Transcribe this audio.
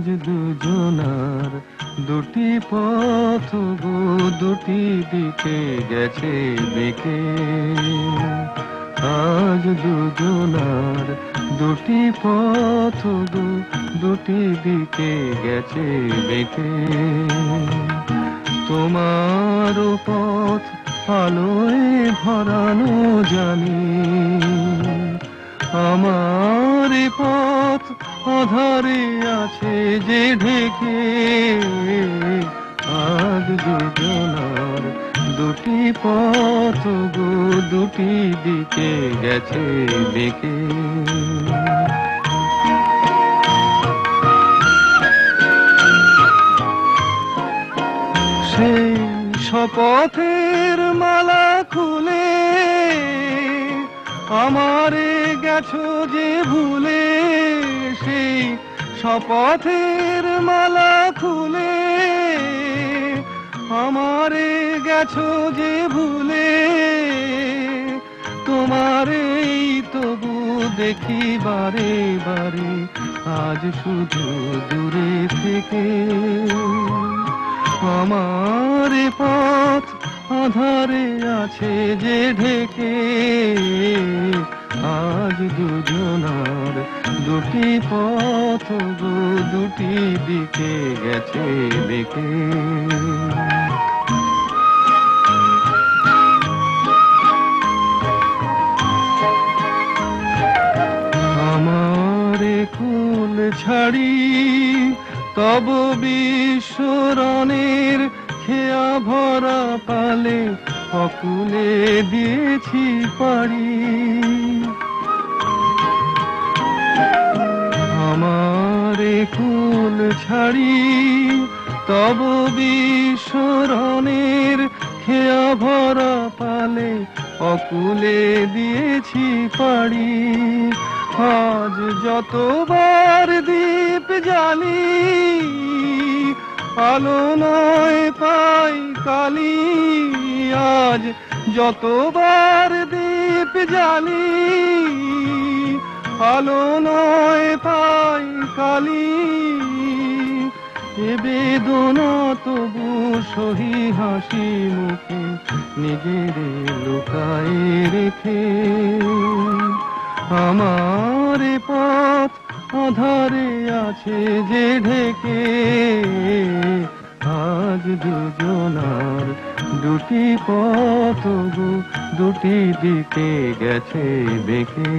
আজ দুজনার দুটি পথ গো, দুটি দিকে গেছে বেঁকে আজ দুজনার দুটি পথ গো, দুটি দিকে গেছে বেঁকে তোমার পথ আলোয় ভরানো জানি অধারে আছে যে ঢেকে, আজ দুজনার দুটি পথ গো, দুটি দিকে গেছে বেঁকে সেই শপথের মালা খুলে আমারে গেছো যে ভুলে। সেই শপথের মালা খুলে, আমারে গেছো যে ভুলে, তোমারেই তবু দেখি বারে বারে, আজ শুধু দূরে থেকে। আমার পথ আধারে আছে যে ঢেকে আজ দুজনার দুটি পথ গো, দুটি দিকে গেছে বেঁকে আমারে কুল ছাড়ি, তব বিশ্বরণের খেয়া ভরা পালে অকুলে দিয়েছি পারি আমারে কুল ছাড়ি, তব বিশ্বরণের খেয়া ভরা পালে অকুলে দিয়েছি পারি আজ যতবার দীপ জ্বালি, আলো নয় পাই কালি। আজ যতবার দীপ জ্বালি, আলো নয় পাই কালি বেদনা তবু সহি হাসি মুখে নিজের লুকায় রেখে। আমার পথ আধারে আছে যে ঢেকে, আজ দুজনার দুটি পথ দুটি দিকে গেছে বেঁকে।